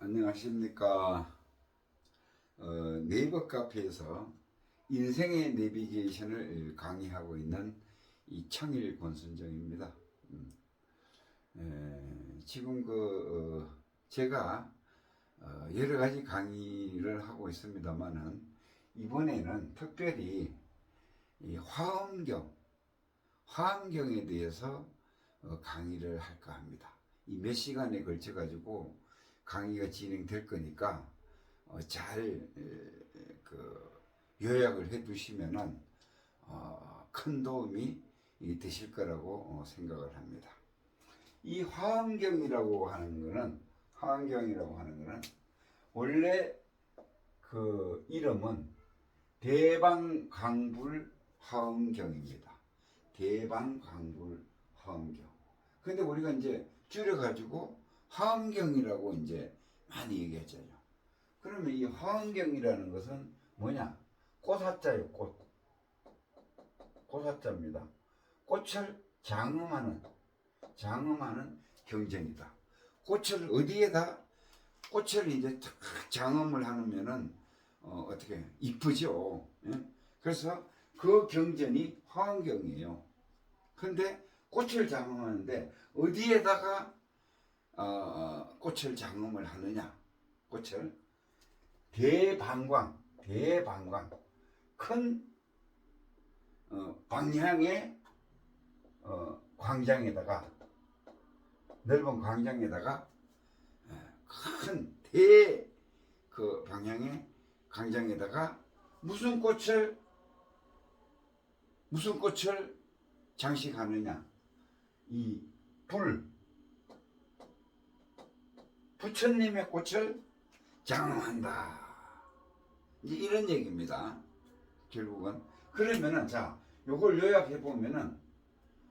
안녕하십니까. 어, 네이버 카페에서 인생의 내비게이션을 강의하고 있는 이창일 권순정입니다. 음, 에, 지금 그 어, 제가 어, 여러 가지 강의를 하고 있습니다만은 이번에는 특별히 이 화엄경, 화엄경에 대해서 어, 강의를 할까 합니다. 이 몇 시간에 걸쳐 가지고 강의가 진행될 거니까 어, 잘그 요약을 해 두시면은 어, 큰 도움이 이 되실 거라고 어, 생각을 합니다. 이 화엄경이라고 하는 거는 화엄경이라고 하는 거는 원래 그 이름은 대방광불 화엄경입니다. 대방광불 화엄경. 근데 우리가 이제 줄여가지고 화엄경이라고 이제 많이 얘기하잖아요. 그러면 이 화엄경이라는 것은 뭐냐? 꽃화자예요, 꽃. 꽃화자입니다. 꽃을 장음하는, 장음하는 경전이다. 꽃을 어디에다, 꽃을 이제 탁 장음을 하면은, 어, 어떻게, 이쁘죠. 예? 그래서 그 경전이 화엄경이에요. 근데 꽃을 장음하는데, 어디에다가 어, 꽃을 장음을 하느냐? 꽃을 대방광, 대방광, 큰 어, 방향의 어, 광장에다가 넓은 광장에다가 큰 대 그 방향의 광장에다가 무슨 꽃을 무슨 꽃을 장식하느냐? 이 불, 부처님의 꽃을 장엄한다. 이런 얘기입니다. 결국은 그러면은 자, 요걸 요약해 보면은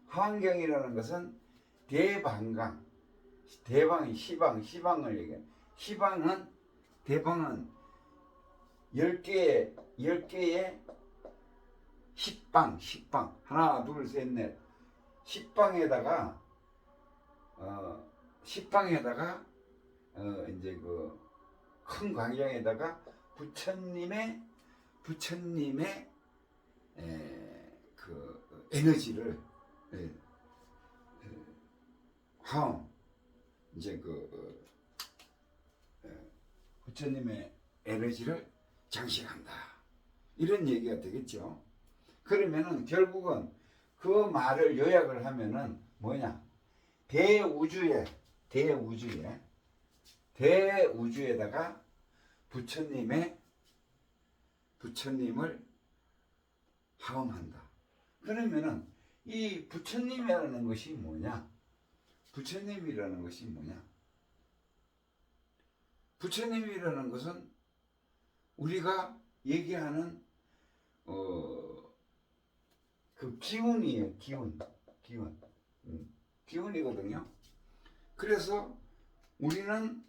환경이라는 것은 대방강, 대방이 시방, 시방을 얘기해. 시방은 대방은 열 개의 열 개의 십방, 십방 하나, 둘, 셋, 넷 십방에다가 어 십방에다가 어 이제 그 큰 광장에다가 부처님의 부처님의 에, 그 에너지를 에, 에, 화음 이제 그 어, 에, 부처님의 에너지를 장식한다 이런 얘기가 되겠죠. 그러면은 결국은 그 말을 요약을 하면은 뭐냐 대우주에 대우주에 대우주에다가 부처님의 부처님을 하음한다. 그러면은 이 부처님이라는 것이 뭐냐? 부처님이라는 것이 뭐냐? 부처님이라는 것은 우리가 얘기하는 어, 그 기운이에요. 기운, 기운, 음, 기운이거든요. 그래서 우리는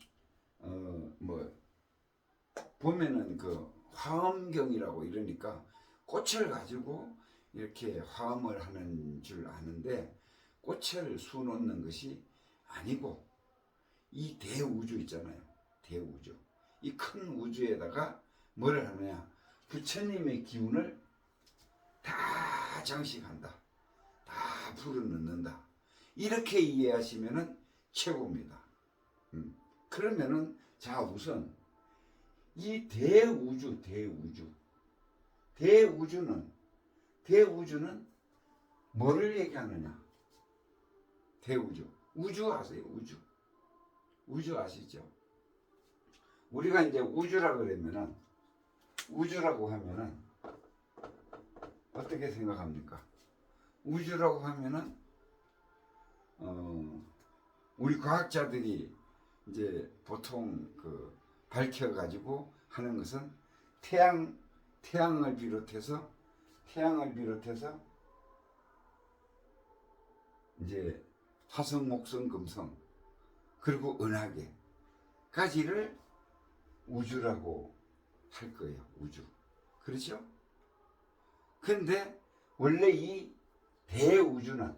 어, 뭐 보면은 그 화엄경이라고 이러니까 꽃을 가지고 이렇게 화음을 하는 줄 아는데 꽃을 수놓는 것이 아니고 이 대우주 있잖아요. 대우주. 이 큰 우주에다가 뭐를 하느냐? 부처님의 기운을 다 장식한다. 다 불어넣는다. 이렇게 이해하시면은 최고입니다. 음. 그러면은 자 우선 이 대우주 대우주 대우주는 대우주는 뭐를 얘기하느냐? 대우주 우주 아세요? 우주 우주 아시죠? 우리가 이제 우주라 그러면은 우주라고 하면은 어떻게 생각합니까? 우주라고 하면은 어 우리 과학자들이 이제 보통 그 밝혀가지고 하는 것은 태양 태양을 비롯해서 태양을 비롯해서 이제 화성, 목성, 금성 그리고 은하계까지를 우주라고 할 거예요. 우주 그렇죠? 근데 원래 이 대우주는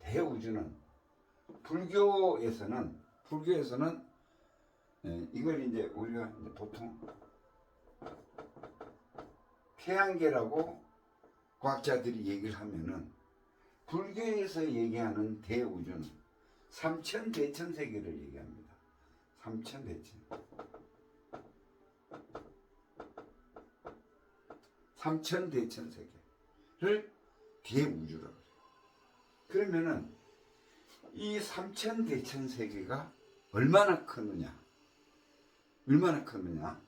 대우주는 불교에서는 불교에서는 예, 이걸 이제 우리가 보통 태양계라고 과학자들이 얘기를 하면은 불교에서 얘기하는 대우주는 삼천 대천 세계를 얘기합니다. 삼천 대천. 삼천 대천 세계를 대우주라고 그래요. 그러면은 이 삼천 대천 세계가 얼마나 크느냐? 얼마나 크느냐?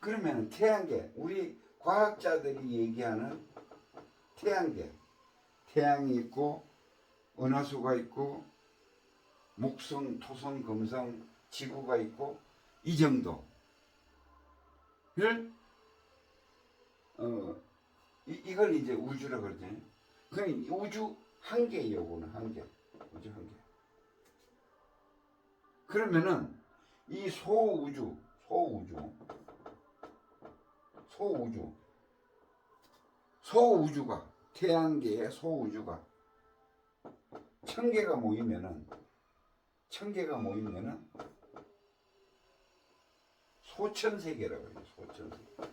그러면 태양계, 우리 과학자들이 얘기하는 태양계, 태양이 있고 은하수가 있고 목성, 토성, 금성, 지구가 있고 이 정도를 어 이, 이걸 이제 우주라 그러잖아요. 그냥 우주 한 개예요, 요거는 한 개. 우주 한 개. 그러면은 이 소우주, 소우주, 소우주, 소우주가 태양계의 소우주가 천 개가 모이면은 천 개가 모이면은 소천 세계라고 해요. 소천 세계.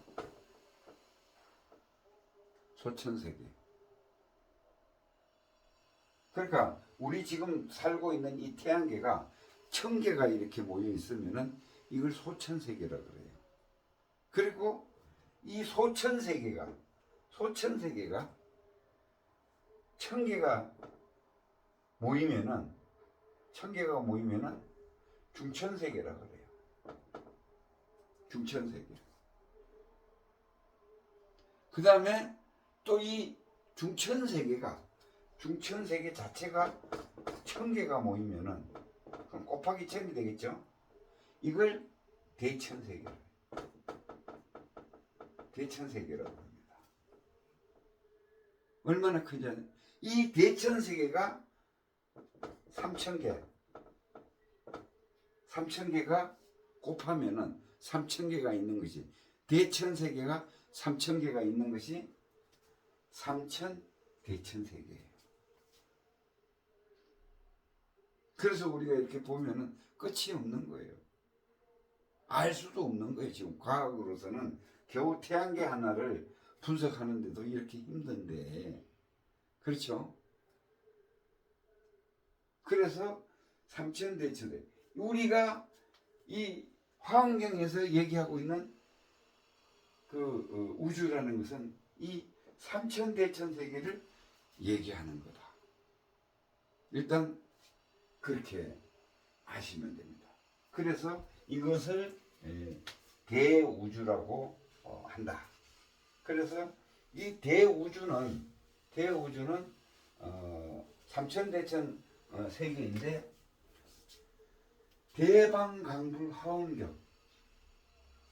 소천 세계. 그러니까 우리 지금 살고 있는 이 태양계가 천 개가 이렇게 모여 있으면은 이걸 소천 세계라 그래요. 그리고 이 소천 세계가 소천 세계가 천 개가 모이면은 천 개가 모이면은 중천 세계라 그래요. 중천 세계. 그 다음에 또 이 중천 세계가 중천 세계 자체가 천 개가 모이면은 그럼 곱하기 천이 되겠죠? 이걸 대천 세계라. 대천 세계라고 합니다. 얼마나 아세요? 이 대천 세계가 3천 개. 3천 개가 곱하면은 3천 개가 있는 것이 대천 세계가 3천 개가 있는 것이 3천 대천 세계예요. 그래서 우리가 이렇게 보면은 끝이 없는 거예요. 알 수도 없는 거예요. 지금 과학으로서는 겨우 태양계 하나를 분석하는데도 이렇게 힘든데. 그렇죠? 그래서 삼천대천대. 우리가 이 화환경에서 얘기하고 있는 그 어, 우주라는 것은 이 삼천대천 세계를 얘기하는 거다. 일단 그렇게 아시면 됩니다. 그래서 이것을 에, 대우주라고 어, 한다. 그래서 이 대우주는 대우주는 어, 삼천대천 어, 세계인데 대방강불 하원경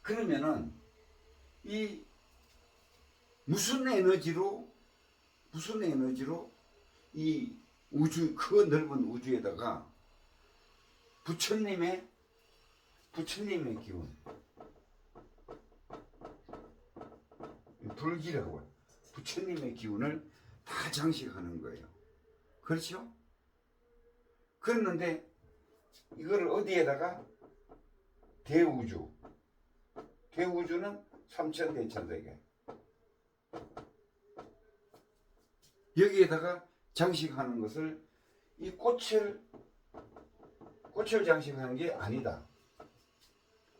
그러면은 이 무슨 에너지로 무슨 에너지로 이 우주 그 넓은 우주에다가 부처님의 부처님의 기운 불기라고. 부처님의 기운을 다 장식하는 거예요. 그렇죠? 그랬는데 이걸 어디에다가 대우주 대우주는 삼천대천세계 여기에다가 장식하는 것을 이 꽃을 꽃을 장식하는 게 아니다.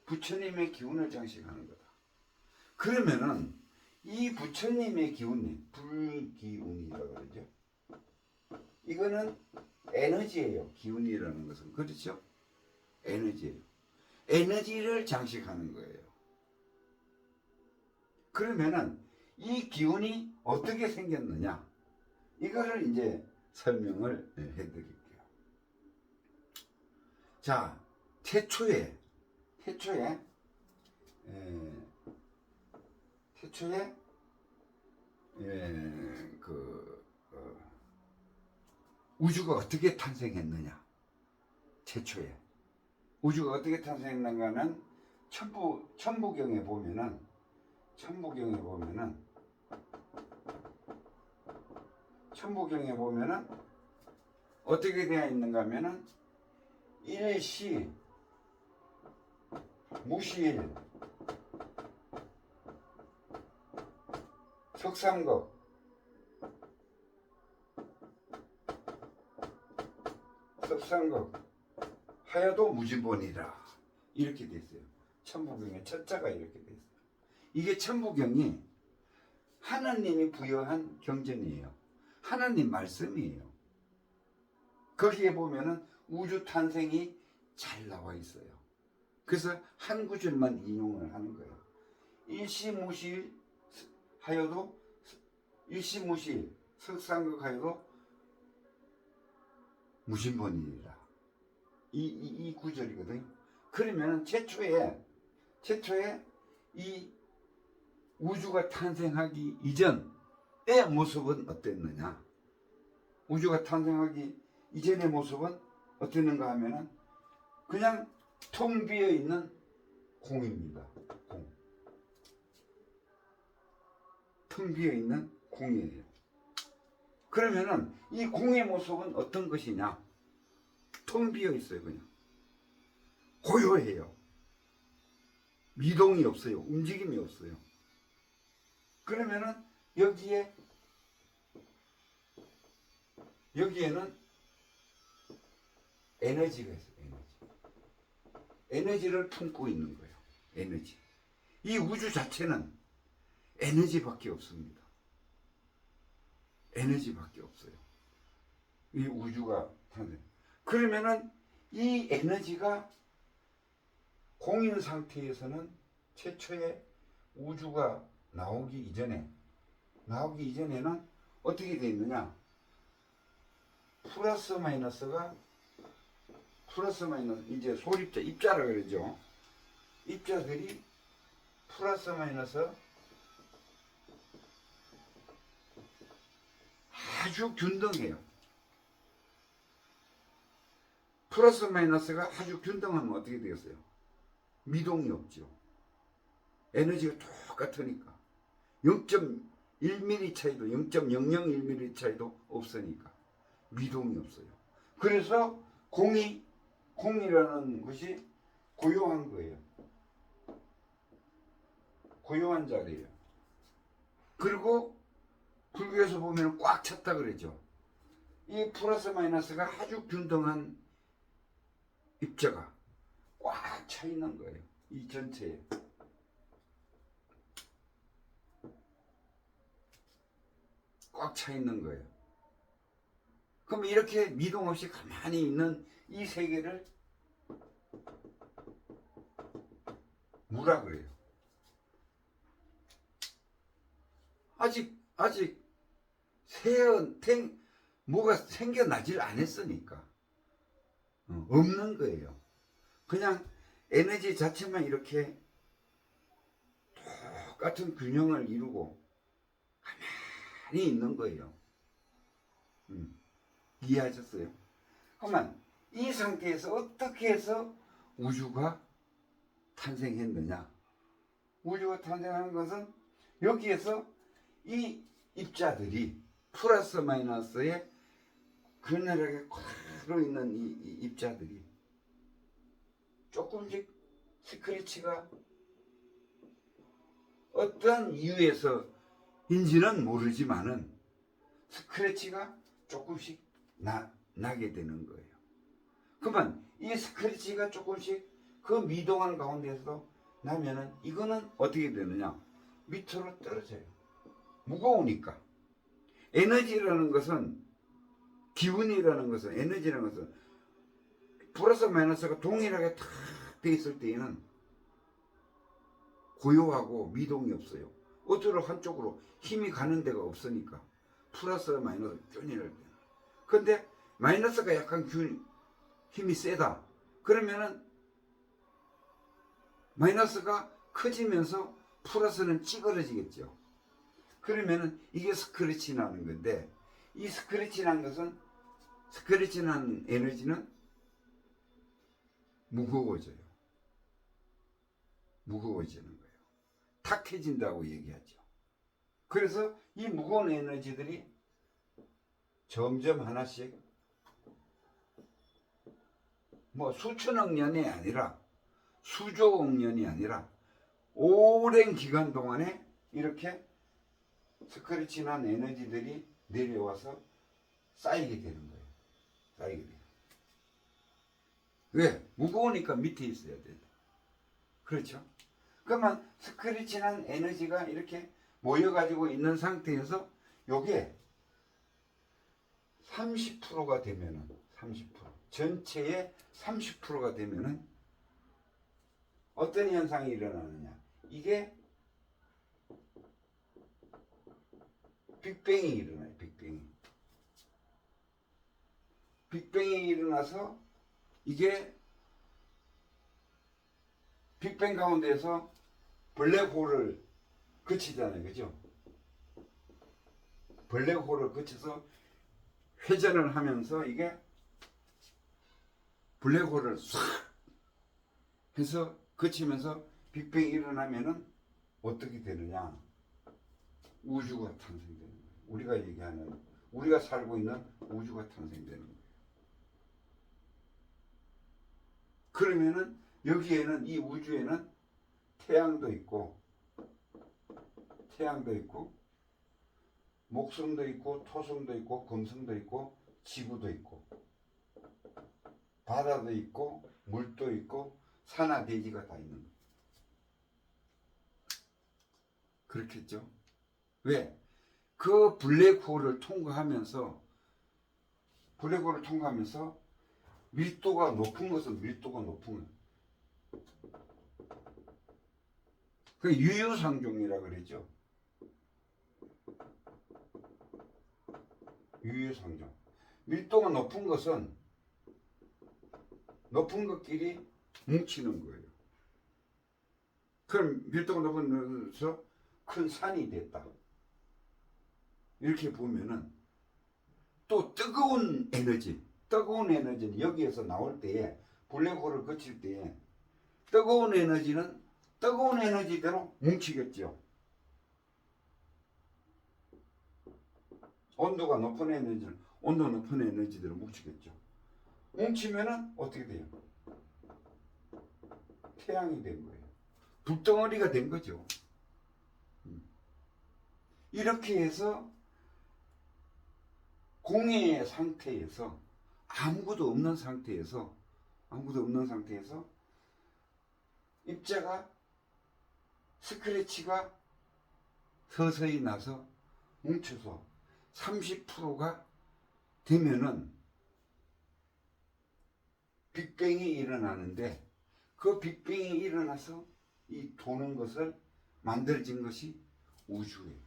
부처님의 기운을 장식하는 거다. 그러면은 이 부처님의 기운이 불기운이라고 그러죠. 이거는 에너지예요. 기운이라는 것은 그렇죠? 에너지예요. 에너지를 장식하는 거예요. 그러면은 이 기운이 어떻게 생겼느냐? 이거를 이제 설명을 네, 해드릴게요. 자, 태초에 태초에 에, 태초에 에, 그 어, 우주가 어떻게 탄생했느냐? 최초에 우주가 어떻게 탄생했는가는 천부 천부경에 보면은 천부경에 보면은 천부경에 보면은 어떻게 되어 있는가 하면은 일시 무실, 석삼극, 석삼극, 하여도 무진본이라 이렇게 돼 있어요. 천부경의 첫자가 이렇게 돼 있어요. 이게 천부경이 하나님이 부여한 경전이에요. 하나님 말씀이에요. 거기에 보면은 우주 탄생이 잘 나와 있어요. 그래서 한 구절만 인용을 하는 거예요. 일시무실 하여도 일시무실 석상극 하여도 무신본이라 이, 이, 이 구절이거든요. 그러면 최초에 최초에 이 우주가 탄생하기 이전 의 모습은 어땠느냐? 우주가 탄생하기 이전의 모습은 어땠는가 하면은 그냥 텅 비어 있는 공입니다. 공. 텅 비어 있는 공이에요. 그러면은 이 공의 모습은 어떤 것이냐? 텅 비어 있어요, 그냥. 고요해요. 미동이 없어요. 움직임이 없어요. 그러면은 여기에 여기에는 에너지가 있어요. 에너지. 에너지를 품고 있는 거예요. 에너지. 이 우주 자체는 에너지밖에 없습니다. 에너지밖에 없어요. 이 우주가. 그러면은 이 에너지가 공인 상태에서는 최초의 우주가 나오기 이전에 나오기 이전에는 어떻게 돼 있느냐? 플러스 마이너스가 플러스 마이너스 이제 소립자 입자라 그러죠. 입자들이 플러스 마이너스 아주 균등해요. 플러스 마이너스가 아주 균등하면 어떻게 되겠어요? 미동이 없죠. 에너지가 똑같으니까 0.1mm 차이도 0.001mm 차이도 없으니까 미동이 없어요. 그래서 공이 공이라는 것이 고요한 거예요. 고요한 자리예요. 그리고 불교에서 보면 꽉 찼다 그러죠. 이 플러스 마이너스가 아주 균등한 입자가 꽉 차 있는 거예요. 이 전체에. 꽉 차 있는 거예요. 그럼 이렇게 미동 없이 가만히 있는 이 세계를 무라 그래요. 아직 아직 새어 탱 뭐가 생겨나질 않았으니까 어, 없는 거예요. 그냥 에너지 자체만 이렇게 똑같은 균형을 이루고 가만히 있는 거예요. 음, 이해하셨어요? 그러면 이 상태에서 어떻게 해서 우주가 탄생했느냐? 우주가 탄생하는 것은 여기에서 이 입자들이 플러스 마이너스에 균열하게 꽉 있는 이, 이 입자들이 조금씩 스크래치가 어떠한 이유에서 인지는 모르지만은 스크래치가 조금씩 나, 나게 되는 거예요. 그러면 이 스크래치가 조금씩 그 미동한 가운데서 나면은 이거는 어떻게 되느냐? 밑으로 떨어져요. 무거우니까. 에너지라는 것은 기운이라는 것은 에너지라는 것은 플러스 마이너스가 동일하게 탁 돼 있을 때에는 고요하고 미동이 없어요. 어쩌로 한쪽으로 힘이 가는 데가 없으니까 플러스 마이너스 균일할 때. 근데 마이너스가 약간 균 힘이 세다. 그러면은 마이너스가 커지면서 플러스는 찌그러지겠죠. 그러면은 이게 스크래치 나는 건데 이 스크래치 난 것은 스크래치 난 에너지는 무거워져요. 무거워지는 거예요. 탁해진다고 얘기하죠. 그래서 이 무거운 에너지들이 점점 하나씩 뭐 수천억 년이 아니라 수조억 년이 아니라 오랜 기간 동안에 이렇게 스크래치 난 에너지들이 내려와서 쌓이게 되는 거예요. 쌓이게 돼요. 왜? 무거우니까 밑에 있어야 돼. 그렇죠? 그러면 스크래치 난 에너지가 이렇게 모여가지고 있는 상태에서 요게 30%가 되면은 30% 전체의 30%가 되면은 어떤 현상이 일어나느냐. 이게 빅뱅이 일어나요 빅뱅이. 빅뱅이 일어나서 이게 빅뱅 가운데서 블랙홀을 거치잖아요. 그죠? 블랙홀을 거쳐서 회전을 하면서 이게 블랙홀을 싹 해서 거치면서 빅뱅이 일어나면은 어떻게 되느냐? 우주가 탄생되는 거예요. 우리가 얘기하는 우리가 살고 있는 우주가 탄생되는 거예요. 그러면은 여기에는 이 우주에는 태양도 있고 태양도 있고 목성도 있고 토성도 있고 금성도 있고 지구도 있고 바다도 있고 물도 있고 산하 대지가 다 있는. 그렇겠죠? 왜? 그 블랙홀을 통과하면서 블랙홀을 통과하면서 밀도가 높은 것은 밀도가 높은 거예요. 그 유유상종이라 그러죠. 유유상종. 밀도가 높은 것은 높은 것끼리 뭉치는 거예요. 그럼 밀도가 높은 것에서 큰 산이 됐다. 이렇게 보면은 또 뜨거운 에너지, 뜨거운 에너지는 여기에서 나올 때에 블랙홀을 거칠 때에 뜨거운 에너지는 뜨거운 에너지대로 뭉치겠죠. 온도가 높은 에너지는 온도 높은 에너지대로 뭉치겠죠. 뭉치면은 어떻게 돼요? 태양이 된 거예요. 불덩어리가 된 거죠. 음. 이렇게 해서 공해의 상태에서 아무것도 없는 상태에서 아무것도 없는 상태에서 입자가 스크래치가 서서히 나서 뭉쳐서 30%가 되면은 빅뱅이 일어나는데 그 빅뱅이 일어나서 이 도는 것을 만들어진 것이 우주예요.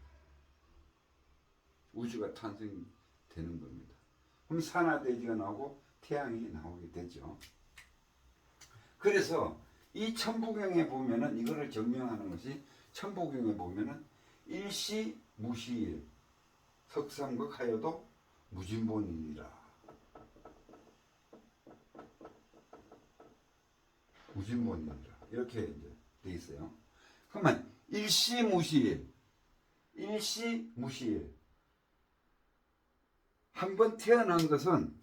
우주가 탄생되는 겁니다. 그럼 산화대지가 나오고 태양이 나오게 되죠. 그래서 이 천부경에 보면은 이거를 증명하는 것이 천부경에 보면은 일시 무시일 석삼극 하여도 무진본이니라. 무진본이니라. 이렇게 이제 돼 있어요. 그러면 일시 무시일, 일시 무시일. 한 번 태어난 것은